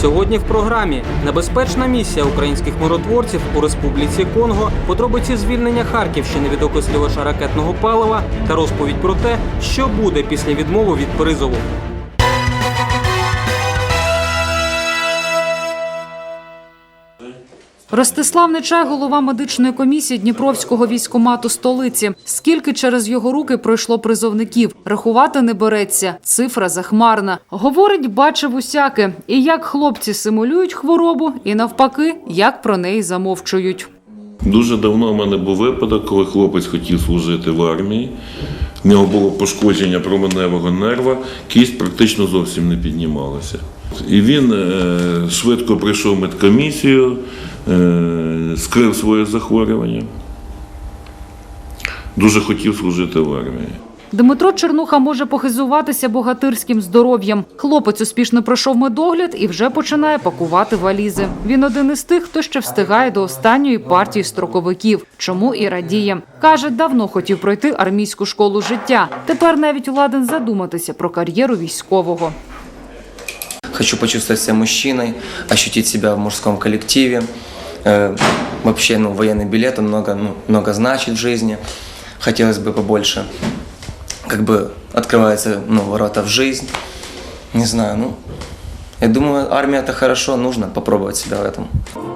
Сьогодні в програмі небезпечна місія українських миротворців у Республіці Конго, подробиці звільнення Харківщини від окислювача ракетного палива та розповідь про те, що буде після відмови від призову. Ростислав Нечай, голова медичної комісії Дніпровського військомату столиці. Скільки через його руки пройшло призовників? Рахувати не береться. Цифра захмарна. Говорить, бачив усяке. І як хлопці симулюють хворобу, і навпаки, як про неї замовчують. Дуже давно в мене був випадок, коли хлопець хотів служити в армії. В нього було пошкодження променевого нерва, кість практично зовсім не піднімалася. І він е, швидко прийшов медкомісію, скрив своє захворювання. Дуже хотів служити в армії. Дмитро Чернуха може похизуватися богатирським здоров'ям. Хлопець успішно пройшов медогляд і вже починає пакувати валізи. Він один із тих, хто ще встигає до останньої партії строковиків. Чому і радіє. Каже, давно хотів пройти армійську школу життя. Тепер навіть ладен задуматися про кар'єру військового. Хочу почувствовать себя мужчиной, ощутить себя в мужском коллективе. Э, вообще, ну, военный билет, он много, ну, много значит в жизни. Хотелось бы побольше, как бы, открывается, ну, ворота в жизнь. Не знаю, ну, я думаю, армія це хорошо, нужно попробувати себе в этом.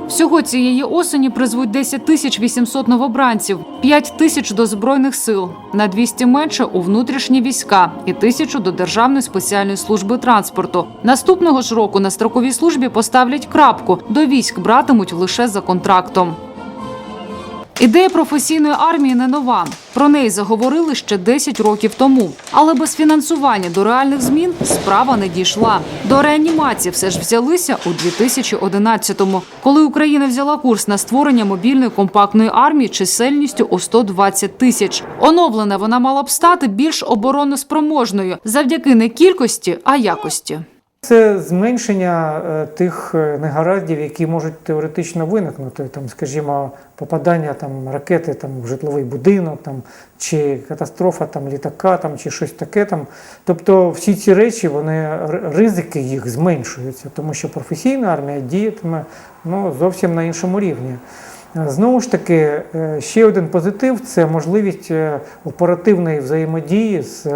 Всього цієї осені призвуть 10 тисяч 800 новобранців, 5 тисяч до збройних сил, на 200 менше у внутрішні війська і тисячу до Державної спеціальної служби транспорту. Наступного ж року на строковій службі поставлять крапку. До військ братимуть лише за контрактом. Ідея професійної армії не нова. Про неї заговорили ще 10 років тому. Але без фінансування до реальних змін справа не дійшла. До реанімації все ж взялися у 2011-му, коли Україна взяла курс на створення мобільної компактної армії чисельністю у 120 тисяч. Оновлена вона мала б стати більш обороноспроможною завдяки не кількості, а якості. Це зменшення е, тих е, негараздів, які можуть теоретично виникнути, там, скажімо, попадання там, ракети там, в житловий будинок, там, чи катастрофа там, літака, там, чи щось таке. Там. Тобто всі ці речі, вони, ризики їх зменшуються, тому що професійна армія діятиме ну, зовсім на іншому рівні. Е, Знову ж таки, ще один позитив це можливість оперативної взаємодії з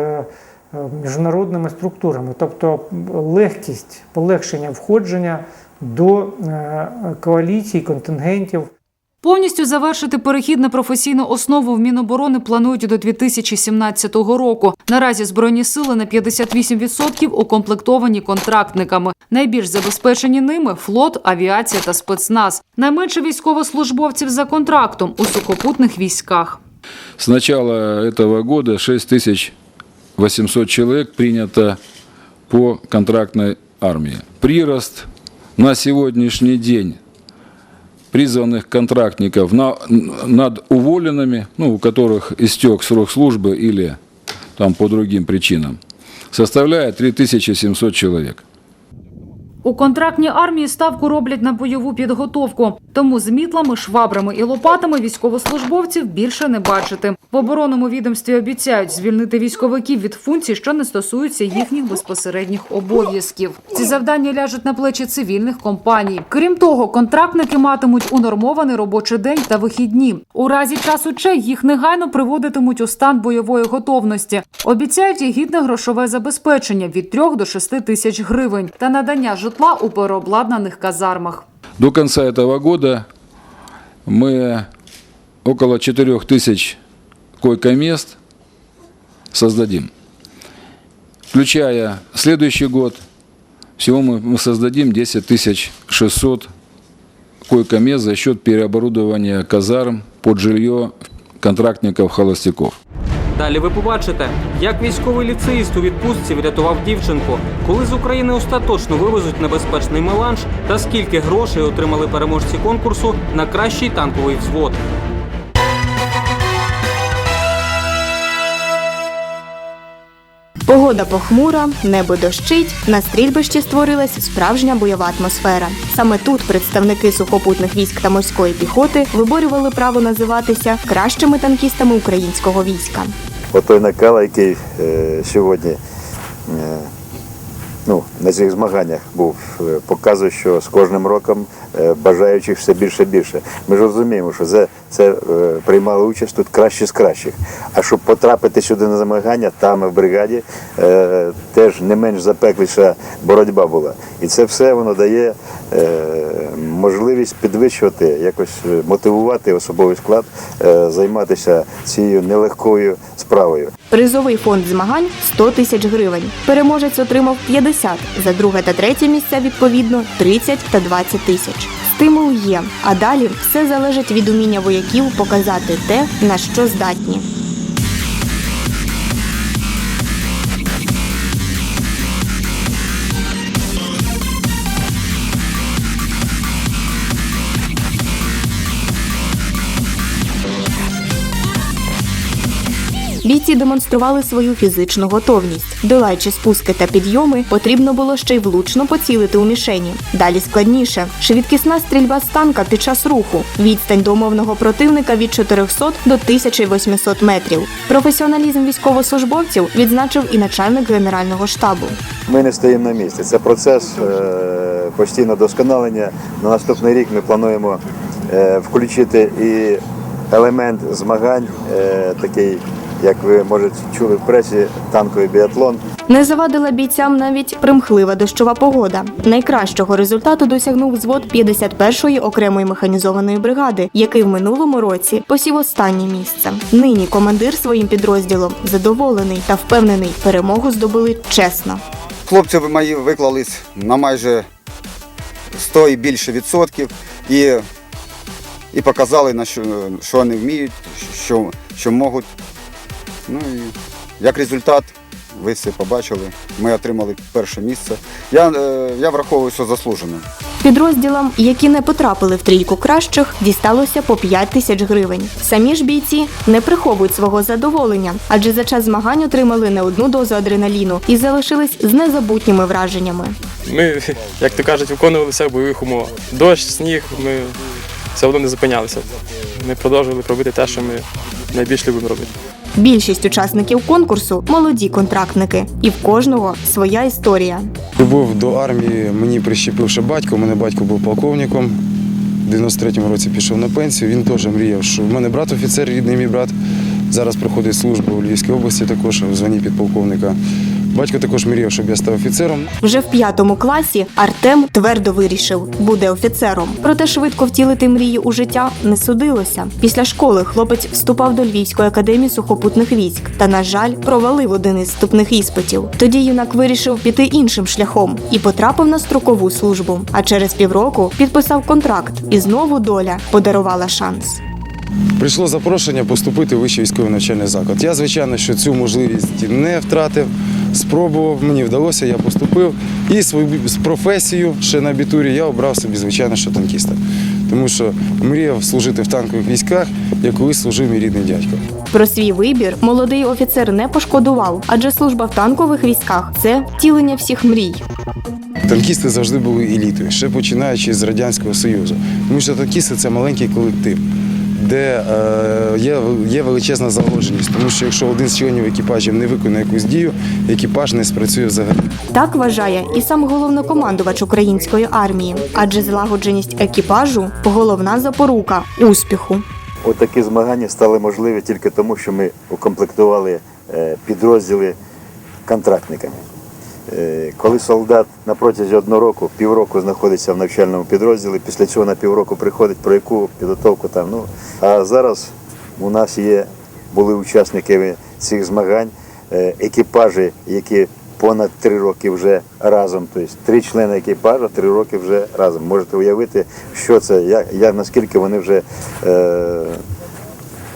міжнародними структурами, тобто легкість, полегшення входження до е, коаліцій, контингентів. Повністю завершити перехід на професійну основу в Міноборони планують до 2017 року. Наразі збройні сили на 58% укомплектовані контрактниками. Найбільш забезпечені ними флот, авіація та спецназ. Найменше військовослужбовців за контрактом у сухопутних військах. С начала этого года 6800 человек принято по контрактной армии. Прирост на сегодняшний день призванных контрактников на- над уволенными, ну, у которых истек срок службы или там по другим причинам, составляет 3700 человек. У контрактній армії ставку роблять на бойову підготовку. Тому з мітлами, швабрами і лопатами військовослужбовців більше не бачити. В оборонному відомстві обіцяють звільнити військовиків від функцій, що не стосуються їхніх безпосередніх обов'язків. Ці завдання ляжуть на плечі цивільних компаній. Крім того, контрактники матимуть унормований робочий день та вихідні. У разі часу Че їх негайно приводитимуть у стан бойової готовності. Обіцяють і гідне грошове забезпечення від 3 до 6 тисяч гривень та надання житла у переобладнаних казармах. До конца этого года мы около 4000 койко-мест создадим. Включая следующий год, всего мы мы создадим 10 600 койко-мест за счет переоборудования казарм под жилье контрактников-холостяков. Далі ви побачите, як військовий ліцеїст у відпустці врятував дівчинку, коли з України остаточно вивезуть небезпечний меланж та скільки грошей отримали переможці конкурсу на кращий танковий взвод. Погода похмура, небо дощить, на стрільбищі створилась справжня бойова атмосфера. Саме тут представники сухопутних військ та морської піхоти виборювали право називатися кращими танкістами українського війська. Отой накал, який е, сьогодні е, ну, на цих змаганнях був, е, показує, що з кожним роком бажаючих все більше і більше. Ми ж розуміємо, що це, це е, приймали участь тут кращі з кращих. А щоб потрапити сюди на змагання, там в бригаді е, теж не менш запекліша боротьба була. І це все воно дає е, можливість підвищувати, якось е, мотивувати особовий склад е, займатися цією нелегкою справою. Призовий фонд змагань 100 тисяч гривень. Переможець отримав 50, за друге та третє місця відповідно 30 та 20 тисяч. Стимул є, а далі все залежить від уміння вояків показати те, на що здатні. Бійці демонстрували свою фізичну готовність. Долаючи спуски та підйоми, потрібно було ще й влучно поцілити у мішені. Далі складніше швидкісна стрільба з танка під час руху, відстань до умовного противника від 400 до 1800 метрів. Професіоналізм військовослужбовців відзначив і начальник генерального штабу. Ми не стоїмо на місці. Це процес е, постійного досконалення. На наступний рік ми плануємо е, включити і елемент змагань, е, такий, як ви може чули в пресі, танковий біатлон. Не завадила бійцям навіть примхлива дощова погода. Найкращого результату досягнув взвод 51-ї окремої механізованої бригади, який в минулому році посів останнє місце. Нині командир своїм підрозділом задоволений та впевнений, перемогу здобули чесно. Хлопці мої виклались на майже 100 і більше відсотків і, і показали, на що, що вони вміють, що, що можуть. Ну і як результат, ви все побачили. Ми отримали перше місце. Я, е, я враховую, що заслужено. Підрозділам, які не потрапили в трійку кращих, дісталося по 5 тисяч гривень. Самі ж бійці не приховують свого задоволення, адже за час змагань отримали не одну дозу адреналіну і залишились з незабутніми враженнями. Ми, як то кажуть, виконували все в бойових умовах. Дощ, сніг, ми все одно не зупинялися. Ми продовжували робити те, що ми найбільш любимо робити. Більшість учасників конкурсу молоді контрактники, і в кожного своя історія. Любов до армії мені прищепивши батько. У мене батько був полковником. В 93-му році пішов на пенсію. Він теж мріяв, що в мене брат офіцер, рідний мій брат. Зараз проходить службу у Львівській області, також в званні підполковника. Батько також мріяв, щоб я став офіцером. Вже в п'ятому класі Артем твердо вирішив, буде офіцером. Проте швидко втілити мрії у життя не судилося. Після школи хлопець вступав до Львівської академії сухопутних військ та, на жаль, провалив один із вступних іспитів. Тоді юнак вирішив піти іншим шляхом і потрапив на строкову службу. А через півроку підписав контракт, і знову доля подарувала шанс. Прийшло запрошення поступити в вищий військовий навчальний заклад. Я, звичайно, що цю можливість не втратив. Спробував, мені вдалося, я поступив. І свою професію ще на абітурі я обрав собі, звичайно, що танкіста. Тому що мріяв служити в танкових військах, як колись служив мій рідний дядько. Про свій вибір молодий офіцер не пошкодував, адже служба в танкових військах це втілення всіх мрій. Танкісти завжди були елітою, ще починаючи з Радянського Союзу. Тому що танкісти це маленький колектив, де е, є, є величезна заложеність. Тому що якщо один з членів екіпажів не виконує якусь дію, екіпаж не спрацює взагалі. Так вважає і сам головнокомандувач української армії, адже злагодженість екіпажу головна запорука успіху. Отакі змагання стали можливі тільки тому, що ми укомплектували е, підрозділи контрактниками. Е, Коли солдат на протязі одного року, півроку знаходиться в навчальному підрозділі, після цього на півроку приходить про яку підготовку там. Ну, а зараз у нас є, були учасники цих змагань, е, екіпажі, які понад три роки вже разом, тобто три члени екіпажа, три роки вже разом. Можете уявити, що це, як, як наскільки вони вже е,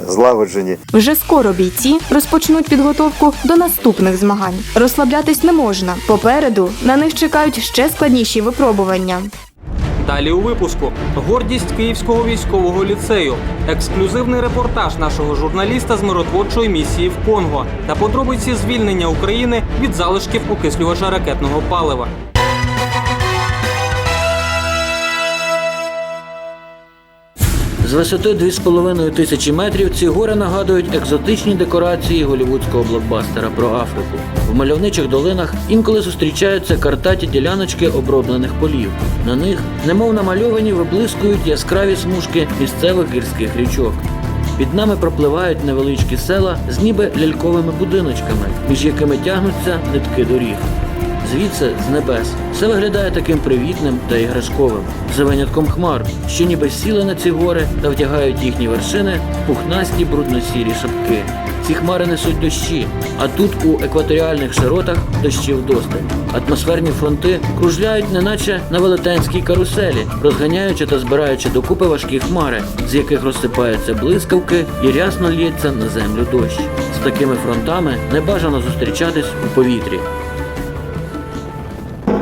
злагоджені. Вже скоро бійці розпочнуть підготовку до наступних змагань. Розслаблятись не можна. Попереду на них чекають ще складніші випробування. Далі у випуску гордість Київського військового ліцею, ексклюзивний репортаж нашого журналіста з миротворчої місії в Конго та подробиці звільнення України від залишків окислювача ракетного палива. З висоти 2,5 тисячі метрів ці гори нагадують екзотичні декорації голівудського блокбастера про Африку. В мальовничих долинах інколи зустрічаються картаті діляночки оброблених полів. На них, немов намальовані, виблискують яскраві смужки місцевих гірських річок. Під нами пропливають невеличкі села з ніби ляльковими будиночками, між якими тягнуться нитки доріг. Звідси з небес все виглядає таким привітним та іграшковим, за винятком хмар, що ніби сіли на ці гори та втягають їхні вершини пухнасті брудно-сірі шапки. Ці хмари несуть дощі, а тут у екваторіальних широтах дощів досталь. Атмосферні фронти кружляють, неначе на велетенській каруселі, розганяючи та збираючи докупи важкі хмари, з яких розсипаються блискавки і рясно лється на землю дощ. З такими фронтами не бажано зустрічатись у повітрі.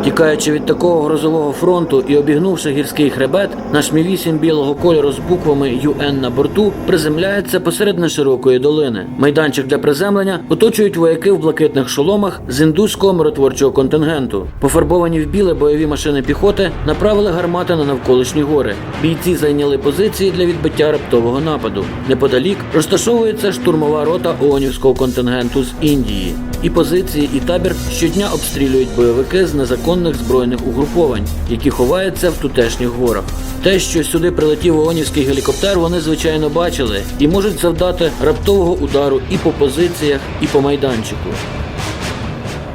Тікаючи від такого грозового фронту і обігнувши гірський хребет, наш Мі-8 білого кольору з буквами UN на борту приземляється посеред неширокої долини. Майданчик для приземлення оточують вояки в блакитних шоломах з індуського миротворчого контингенту. Пофарбовані в біле бойові машини піхоти направили гармати на навколишні гори. Бійці зайняли позиції для відбиття раптового нападу. Неподалік розташовується штурмова рота ООНівського контингенту з Індії. І позиції, і табір щодня обстрілюють бойовики з незаконних збройних угруповань, які ховаються в тутешніх горах. Те, що сюди прилетів ООНівський гелікоптер, вони звичайно бачили і можуть завдати раптового удару і по позиціях, і по майданчику.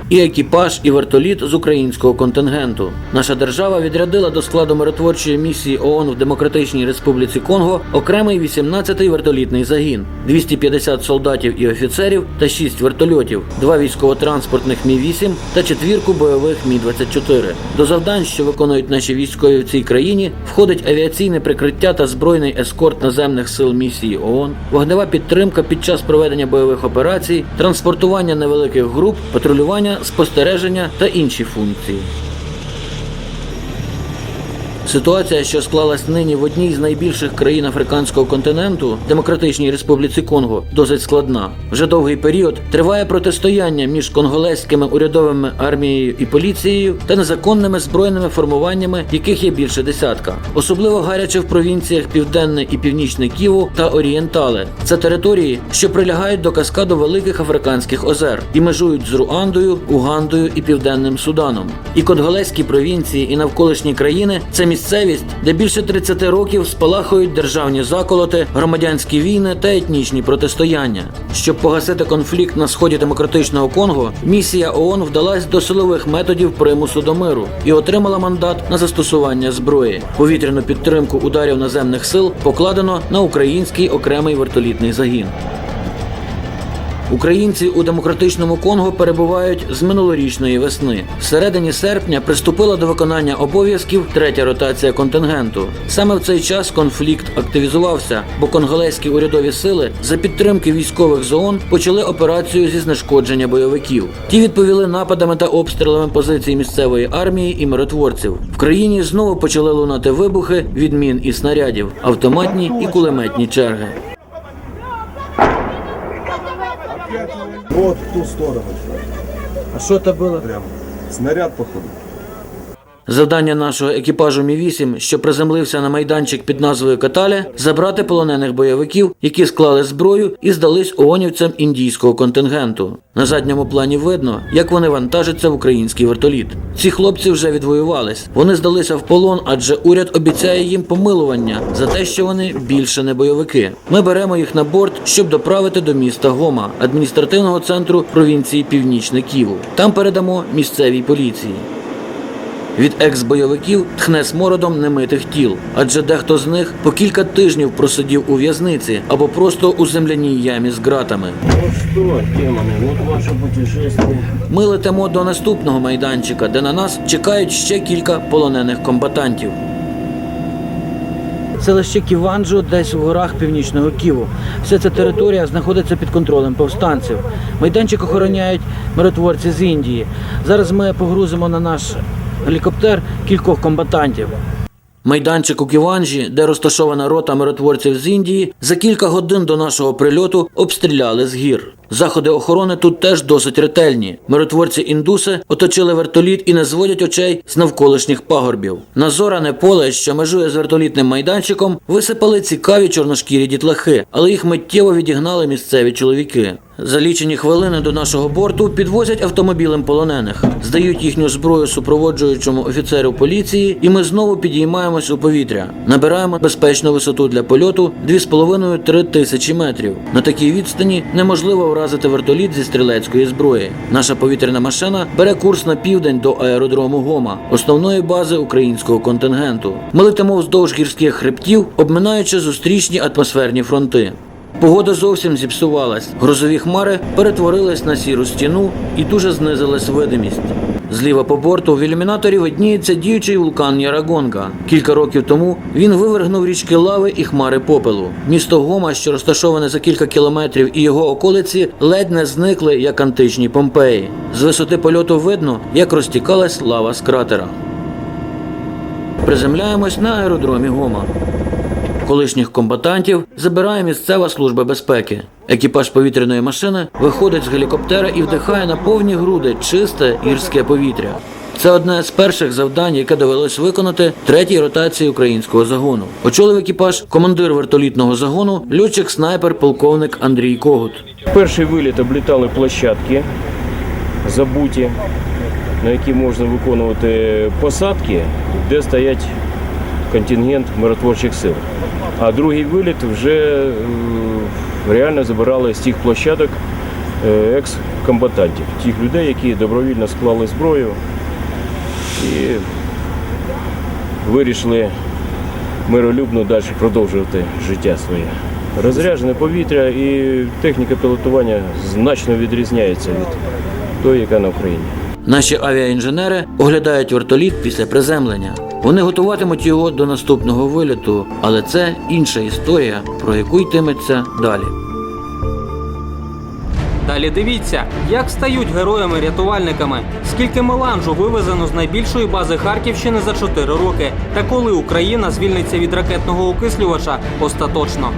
І екіпаж, і вертоліт з українського контингенту. Наша держава відрядила до складу миротворчої місії ООН в Демократичній Республіці Конго окремий 18-й вертолітний загін, 250 солдатів і офіцерів та 6 вертольотів, два військово-транспортних Мі-8 та четвірку бойових Мі-24. До завдань, що виконують наші військові в цій країні, входить авіаційне прикриття та збройний ескорт наземних сил місії ООН, вогнева підтримка під час проведення бойових операцій, транспортування невеликих груп, патрулювання, спостереження та інші функції. Ситуація, що склалась нині в одній з найбільших країн африканського континенту, Демократичній Республіці Конго, досить складна. Вже довгий період триває протистояння між конголезькими урядовими армією і поліцією та незаконними збройними формуваннями, яких є більше десятка. Особливо гаряче в провінціях Південне і Північне Ківу та Орієнтале. Це території, що прилягають до каскаду великих африканських озер і межують з Руандою, Угандою і Південним Суданом. І конголезькі провінції і навколишні країни це місцевість, де більше 30 років спалахують державні заколоти, громадянські війни та етнічні протистояння. Щоб погасити конфлікт на сході демократичного Конго, місія ООН вдалась до силових методів примусу до миру і отримала мандат на застосування зброї. Повітряну підтримку ударів наземних сил покладено на український окремий вертолітний загін. Українці у демократичному Конго перебувають з минулорічної весни. Всередині серпня приступила до виконання обов'язків третя ротація контингенту. Саме в цей час конфлікт активізувався, бо конголезькі урядові сили за підтримки військових з ООН почали операцію зі знешкодження бойовиків. Ті відповіли нападами та обстрілами позицій місцевої армії і миротворців. В країні знову почали лунати вибухи від мін і снарядів, автоматні і кулеметні черги. Вот в ту сторону. А что это было? Прям. Снаряд, походу. Завдання нашого екіпажу Мі-8, що приземлився на майданчик під назвою Каталя, забрати полонених бойовиків, які склали зброю і здались ООНівцям індійського контингенту. На задньому плані видно, як вони вантажаться в український вертоліт. Ці хлопці вже відвоювались. Вони здалися в полон, адже уряд обіцяє їм помилування за те, що вони більше не бойовики. Ми беремо їх на борт, щоб доправити до міста Гома, адміністративного центру провінції Північне Ківу. Там передамо місцевій поліції. Від екс-бойовиків тхне смородом немитих тіл, адже дехто з них по кілька тижнів просидів у в'язниці або просто у земляній ямі з ґратами. Ну путешествие. Ми летимо до наступного майданчика, де на нас чекають ще кілька полонених комбатантів. Селище Ківанджо десь в горах північного Ківу. Вся ця територія знаходиться під контролем повстанців. Майданчик охороняють миротворці з Індії. Зараз ми погрузимо на наш гелікоптер кількох комбатантів. Майданчик у Ківанжі, де розташована рота миротворців з Індії, за кілька годин до нашого прильоту обстріляли з гір. Заходи охорони тут теж досить ретельні. Миротворці індуси оточили вертоліт і не зводять очей з навколишніх пагорбів. На зоране поле, що межує з вертолітним майданчиком, висипали цікаві чорношкірі дітлахи, але їх миттєво відігнали місцеві чоловіки. За лічені хвилини до нашого борту підвозять автомобілем полонених, здають їхню зброю супроводжуючому офіцеру поліції, і ми знову підіймаємось у повітря. Набираємо безпечну висоту для польоту 2,5-3 тисячі метрів. На такій відстані неможливо вразити вертоліт зі стрілецької зброї. Наша повітряна машина бере курс на південь до аеродрому Гома, основної бази українського контингенту. Ми летимо вздовж гірських хребтів, обминаючи зустрічні атмосферні фронти. Погода зовсім зіпсувалась. Грозові хмари перетворились на сіру стіну і дуже знизилась видимість. Зліва по борту в ілюмінаторі видніється діючий вулкан Ярагонга. Кілька років тому він вивергнув річки лави і хмари попелу. Місто Гома, що розташоване за кілька кілометрів, і його околиці ледь не зникли як античні Помпеї. З висоти польоту видно, як розтікалась лава з кратера. Приземляємось на аеродромі Гома. Колишніх комбатантів забирає місцева служба безпеки. Екіпаж повітряної машини виходить з гелікоптера і вдихає на повні груди чисте гірське повітря. Це одне з перших завдань, яке довелось виконати третій ротації українського загону. Очолив екіпаж командир вертолітного загону, льотчик-снайпер, полковник Андрій Когут. Перший виліт облітали площадки забуті, на які можна виконувати посадки, де стоять контингент миротворчих сил. А другий виліт вже е, реально забирали з тих площадок е, екс-комбатантів, тих людей, які добровільно склали зброю і вирішили миролюбно далі продовжувати життя своє. Розряджене повітря і техніка пілотування значно відрізняється від тої, яка на Україні. Наші авіаінженери оглядають вертоліт після приземлення. Вони готуватимуть його до наступного виліту, але це інша історія, про яку йтиметься далі. Далі дивіться, як стають героями-рятувальниками, скільки меланжу вивезено з найбільшої бази Харківщини за 4 роки, та коли Україна звільниться від ракетного окислювача остаточно.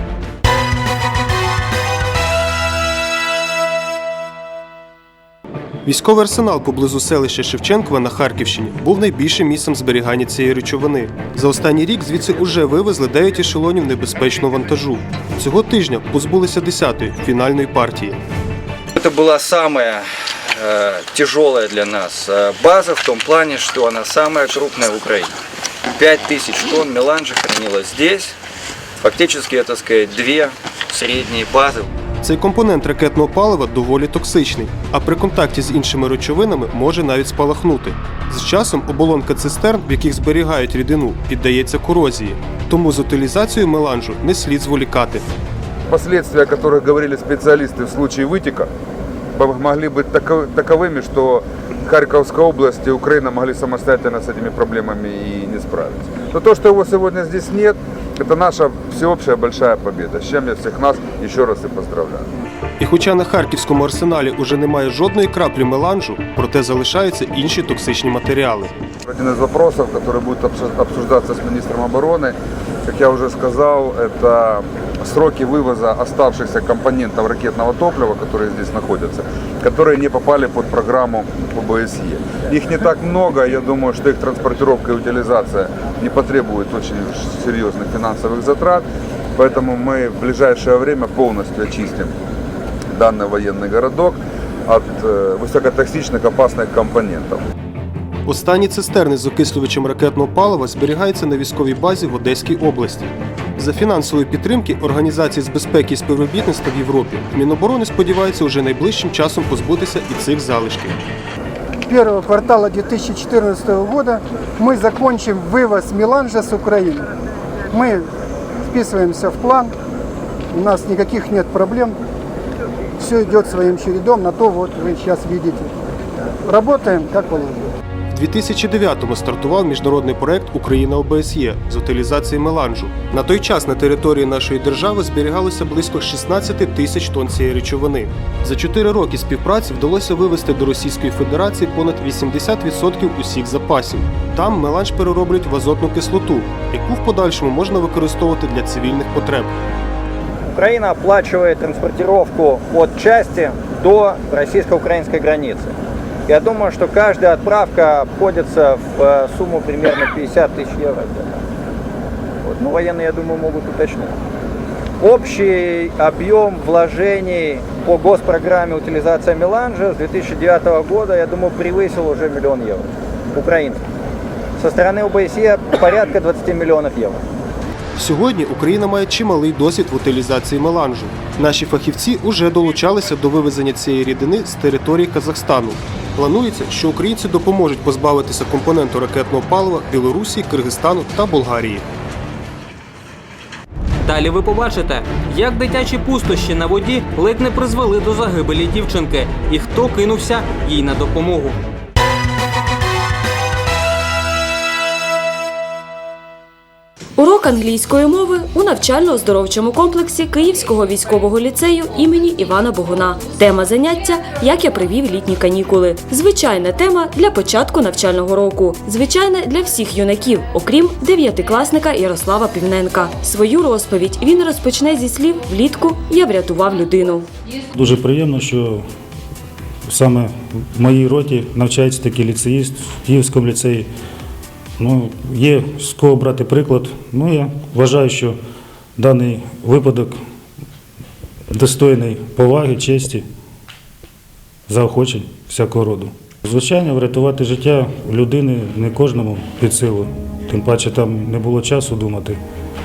Військовий арсенал поблизу селища Шевченкова на Харківщині був найбільшим місцем зберігання цієї речовини. За останній рік звідси уже вивезли 9 ешелонів небезпечного вантажу. Цього тижня позбулися 10-ї фінальної партії. Это была самая э, тяжелая для нас э, база в том плане, что она самая крупная в Украине. 5000 тонн меланжа хранилось здесь. Фактически, это сказать, две средние базы. Цей компонент ракетного палива доволі токсичний, а при контакті з іншими речовинами може навіть спалахнути. З часом оболонка цистерн, в яких зберігають рідину, піддається корозії. Тому з утилізацією меланжу не слід зволікати. Последствия, о которых говорили специалисты в случае вытека, могли быть тако- таковыми, что Харьковская область и Украина могли самостоятельно с этими проблемами и не справиться. Но то, что его сегодня здесь нет, это наша всеобщая большая победа, с чем я всех нас еще раз и поздравляю. І хоча на харківському арсеналі уже немає жодної краплі меланжу, проте залишаються інші токсичні матеріали. Один из вопросов, который будет обсу- обсуждаться с министром обороны, как я уже сказал, это сроки вывоза оставшихся компонентов ракетного топлива, которые здесь находятся, которые не попали под программу ОБСЕ. Их не так много, я думаю, что их транспортировка и утилизация не потребует очень серьезных финансовых затрат, поэтому мы в ближайшее время полностью очистим данный военный городок от э, высокотоксичных опасных компонентов. Останні цистерни з окислювачем ракетного палива зберігаються на військовій базі в Одеській області. За фінансової підтримки Організації з безпеки і співробітництва в Європі Міноборони сподівається уже найближчим часом позбутися і цих залишків. первого квартала 2014 года мы закончим вывоз меланжа с Украины. Мы вписываемся в план, у нас никаких нет проблем, все идет своим чередом, на то вот вы сейчас видите. Работаем как положено. В 2009-му стартував міжнародний проект Україна ОБСЄ з утилізації меланжу. На той час на території нашої держави зберігалося близько 16 тисяч тонн цієї речовини. За 4 роки співпраці вдалося вивезти до Російської Федерації понад 80% усіх запасів. Там меланж перероблять в азотну кислоту, яку в подальшому можна використовувати для цивільних потреб. Украина оплачивает транспортировку от части до российско-украинской границы. Я думаю, что каждая отправка обходится в э, сумму примерно 50 тысяч евро. Вот. Ну, военные, я думаю, могут уточнить. Общий объем вложений по госпрограмме утилизация меланжа с 2009 года, я думаю, превысил уже миллион евро. Украинцев. Со стороны ОБСЕ порядка 20 миллионов евро. Сьогодні Україна має чималий досвід в утилізації меланжу. Наші фахівці уже долучалися до вивезення цієї рідини з території Казахстану. Планується, що українці допоможуть позбавитися компоненту ракетного палива Білорусі, Киргизстану та Болгарії. Далі ви побачите, як дитячі пустощі на воді ледь не призвели до загибелі дівчинки, і хто кинувся їй на допомогу. Урок англійської мови у навчально-оздоровчому комплексі Київського військового ліцею імені Івана Богуна. Тема заняття Як я привів літні канікули. Звичайна тема для початку навчального року. Звичайна для всіх юнаків, окрім дев'ятикласника Ярослава Півненка. Свою розповідь він розпочне зі слів влітку я врятував людину. Дуже приємно, що саме в моїй роті навчається такий ліцеїст в Київському ліцеї. Ну, є з кого брати приклад. Ну, я вважаю, що даний випадок достойний поваги, честі, заохочень всякого роду. Звичайно, врятувати життя людини не кожному під силу. Тим паче там не було часу думати,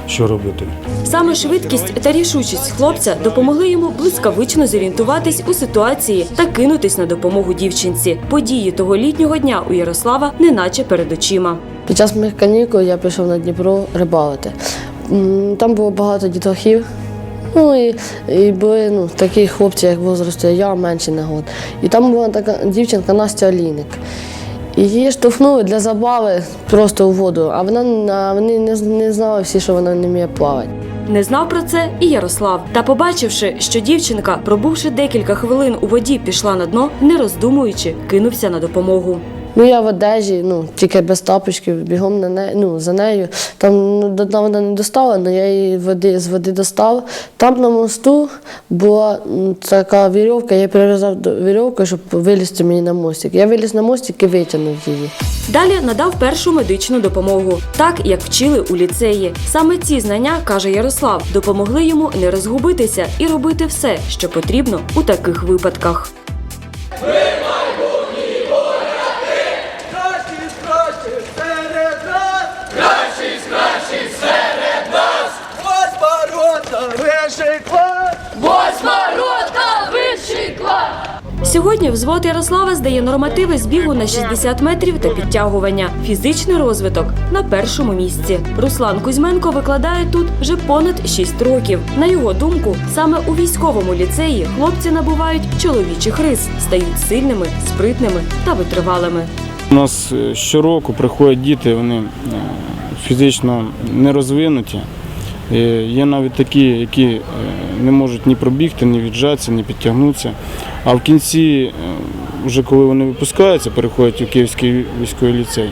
що робити. Саме швидкість та рішучість хлопця допомогли йому блискавично зорієнтуватись у ситуації та кинутись на допомогу дівчинці. Події того літнього дня у Ярослава неначе перед очима. Під час моїх канікул я пішов на Дніпро рибалити. Там було багато дітлахів. Ну і, і були ну, такі хлопці, як возрасту, я менший на год. І там була така дівчинка Настя Олійник. І її штовхнули для забави просто у воду, а вона вони не, не знали всі, що вона не вміє плавати. Не знав про це і Ярослав. Та побачивши, що дівчинка, пробувши декілька хвилин у воді, пішла на дно, не роздумуючи, кинувся на допомогу. Ну я в одежі, ну тільки без тапочки, бігом на не, ну, за нею. Там ну, до вона не достала, але я її води, з води достав. Там на мосту була така вірьовка, я перев'язав до- вірьовкою, щоб вилізти мені на мостик. Я виліз на мостик і витягнув її. Далі надав першу медичну допомогу, так як вчили у ліцеї. Саме ці знання, каже Ярослав, допомогли йому не розгубитися і робити все, що потрібно у таких випадках. Сьогодні взвод Ярослава здає нормативи збігу на 60 метрів та підтягування. Фізичний розвиток на першому місці. Руслан Кузьменко викладає тут вже понад 6 років. На його думку, саме у військовому ліцеї хлопці набувають чоловічих рис, стають сильними, спритними та витривалими. У нас е, щороку приходять діти, вони е, фізично не розвинуті. Е, Є навіть такі, які е, не можуть ні пробігти, ні віджатися, ні підтягнутися. А в кінці, е, вже коли вони випускаються, переходять у Київський військовий ліцей,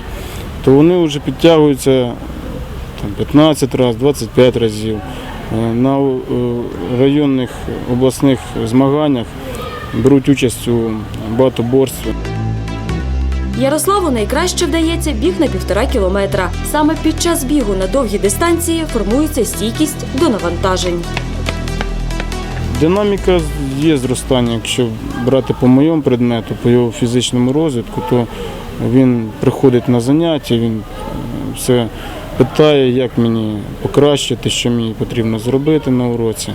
то вони вже підтягуються там, 15 разів, 25 разів. На районних обласних змаганнях беруть участь у багатоборстві. Ярославу найкраще вдається біг на півтора кілометра. Саме під час бігу на довгі дистанції формується стійкість до навантажень. Динаміка є зростання. Якщо брати по моєму предмету, по його фізичному розвитку, то він приходить на заняття, він е, все питає, як мені покращити, що мені потрібно зробити на уроці.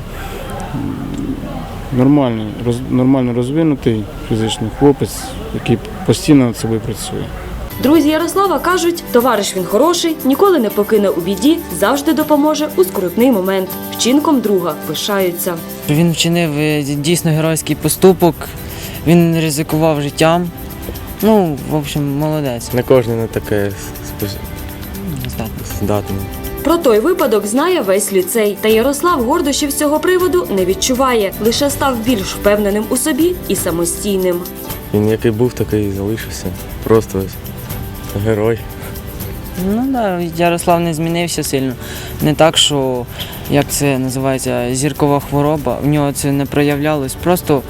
Нормальний, роз, нормально розвинутий фізичний хлопець, який постійно над собою працює. Друзі Ярослава кажуть, товариш він хороший, ніколи не покине у біді, завжди допоможе у скрутний момент. Вчинком друга пишаються. Він вчинив е, дійсно геройський поступок, він ризикував життям. Ну, в общем, молодець. Не кожен на таке здатний. Про той випадок знає весь ліцей, та Ярослав гордощів з цього приводу не відчуває, лише став більш впевненим у собі і самостійним. Він який був, такий і залишився. Просто ось герой. Ну да, Ярослав не змінився сильно. Не так, що як це називається зіркова хвороба. В нього це не проявлялось. Просто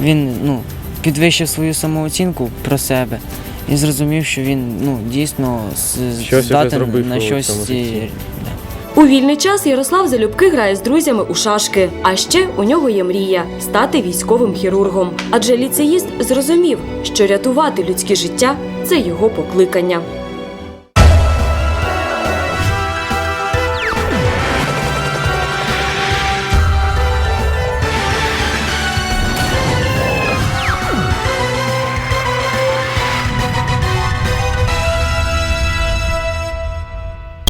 він ну, підвищив свою самооцінку про себе і зрозумів, що він ну, дійсно з- Щось здатен на щось. У вільний час Ярослав залюбки грає з друзями у шашки. А ще у нього є мрія стати військовим хірургом. Адже ліцеїст зрозумів, що рятувати людське життя це його покликання.